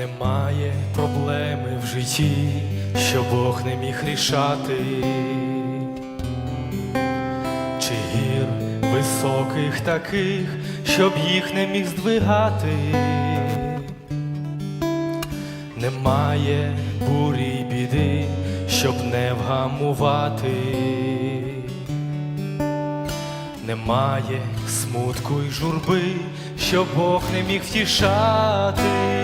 Немає проблеми в житті, що Бог не міг рішати, чи гір високих таких, щоб їх не міг здвигати. Немає бурі й біди, щоб не вгамувати. Немає смутку й журби, що Бог не міг втішати.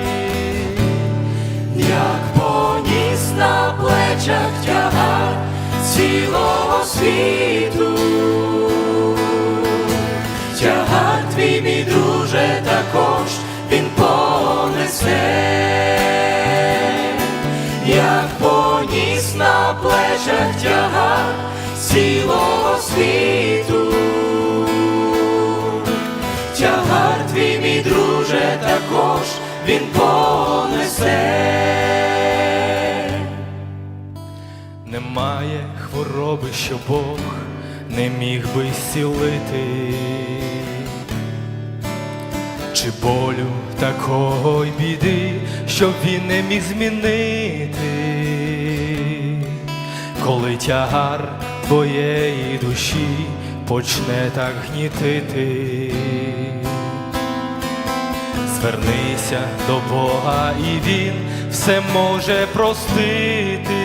Цілого світу. Тягар твій, мій друже, також він понесе, як поніс на плечах тягар цілого світу. Тягар твій, мій друже, також він понесе. Немає хвороби, що Бог не міг би зцілити, чи болю такого й біди, щоб він не міг змінити, коли тягар твоєї душі почне так гнітити. Звернися до Бога, і Він все може простити.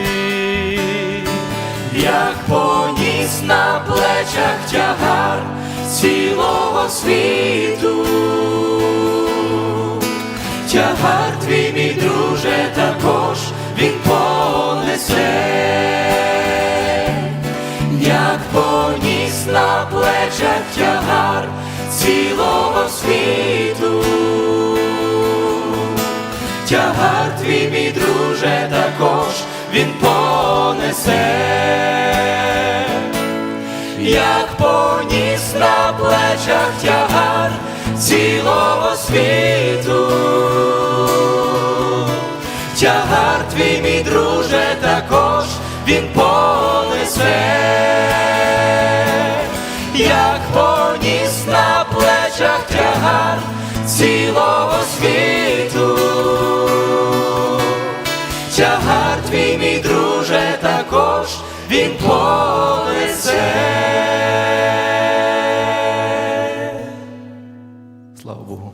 Як поніс на плечах тягар цілого світу. Тягар твій, мій друже, також він понесе, як поніс на плечах тягар цілого світу. Тягар твій, мій як поніс на плечах тягар цілого світу, тягар твій мій друже, також він понесе, як поніс на плечах тягар цілого світу, тягар твій мій друже, також він понесе. Слава Богу.